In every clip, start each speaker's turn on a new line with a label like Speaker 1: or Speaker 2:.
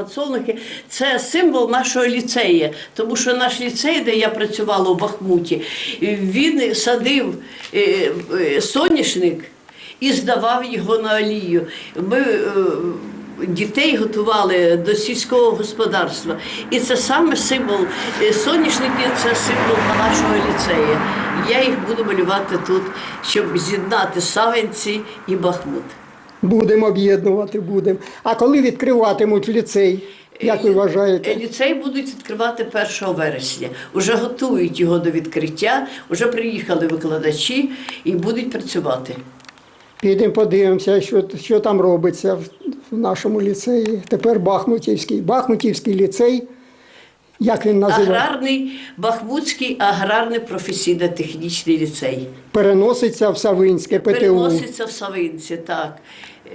Speaker 1: Подсолнухи це символ нашого ліцею, тому що наш ліцей, де я працювала у Бахмуті, він садив е, е, соняшник і здавав його на олію. Ми е, дітей готували до сільського господарства. І це саме символ соняшники, це символ нашого ліцею. Я їх буду малювати тут, щоб з'єднати Савинці і Бахмут.
Speaker 2: Будемо об'єднувати, будемо. А коли відкриватимуть ліцей, як ви вважаєте?
Speaker 1: Ліцей будуть відкривати 1 вересня. Уже готують його до відкриття, вже приїхали викладачі і будуть працювати.
Speaker 2: Підемо подивимося, що, що там робиться в, в нашому ліцеї. Тепер Бахмутівський. Бахмутівський ліцей. Як він називається?
Speaker 1: Аграрний Бахмутський аграрний професійно-технічний ліцей.
Speaker 2: Переноситься в Савинське ПТУ.
Speaker 1: Переноситься в Савинці, так.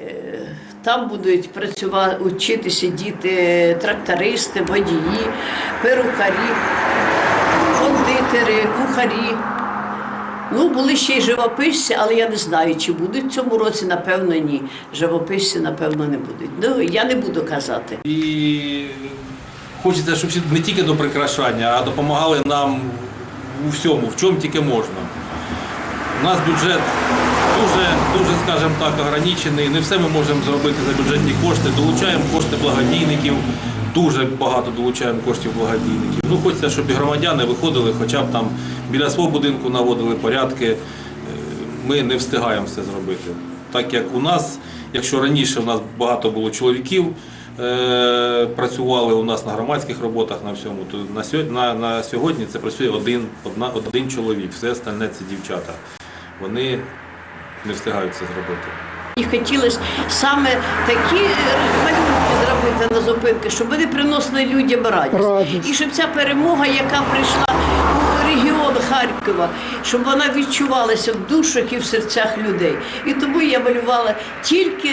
Speaker 1: Е, Там будуть працювати, вчитися діти, трактористи, водії, перукарі, кондитери, кухарі. Ну, були ще й живописці, але я не знаю, чи будуть в цьому році, напевно, ні. Живописці, напевно, не будуть. Ну, я не буду казати.
Speaker 3: І хочеться, щоб не тільки до прикрашання, а допомагали нам у всьому, в чому тільки можна. У нас бюджет дуже, дуже, скажімо так, ограничений. Не все ми можемо зробити за бюджетні кошти. Долучаємо кошти благодійників. Дуже багато долучаємо коштів благодійників. Ну, хочеться, щоб і громадяни виходили, хоча б там біля свого будинку наводили порядки. Ми не встигаємо все зробити. Так як у нас, якщо раніше у нас багато було чоловіків, працювали у нас на громадських роботах на всьому, то на сьогодні, на, на сьогодні це працює один, одна, один чоловік, все остальне це дівчата. Вони не встигають це зробити.
Speaker 1: І хотілося саме такі е, малюнки зробити на зупинки, щоб вони приносили людям радість.
Speaker 2: Радість.
Speaker 1: І щоб ця перемога, яка прийшла у регіон Харкова, щоб вона відчувалася в душах і в серцях людей. І тому я малювала тільки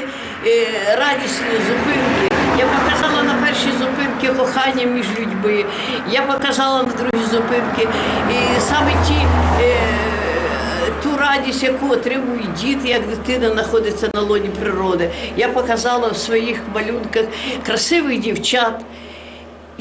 Speaker 1: е, радісні зупинки. Я показала на першій зупинці кохання між людьми. Я показала на другій зупинці і саме ті. Е, ту радість, яку отримують діти, як дитина знаходиться на лоні природи. Я показала в своїх малюнках красивих дівчат,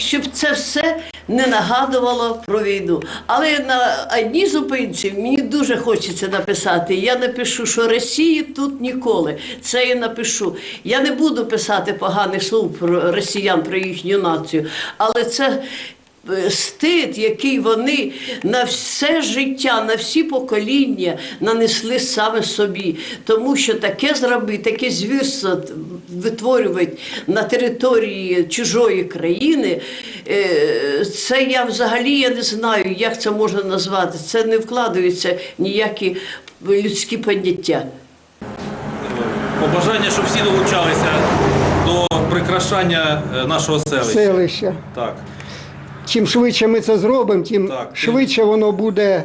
Speaker 1: щоб це все не нагадувало про війну. Але на одній зупинці мені дуже хочеться написати. Я напишу, що Росії тут ніколи. Це я напишу. Я не буду писати поганих слов про росіян, про їхню націю, але це стид, який вони на все життя, на всі покоління нанесли саме собі. Тому що таке зробити, таке звірство витворювати на території чужої країни, е, це я взагалі я не знаю, як це можна назвати. Це не вкладаються ніякі людські поняття.
Speaker 3: Побажання, щоб всі долучалися до прикрашання е, нашого селища.
Speaker 2: Селище.
Speaker 3: Так.
Speaker 2: Чим швидше ми це зробимо, тим
Speaker 3: Так,
Speaker 2: швидше воно буде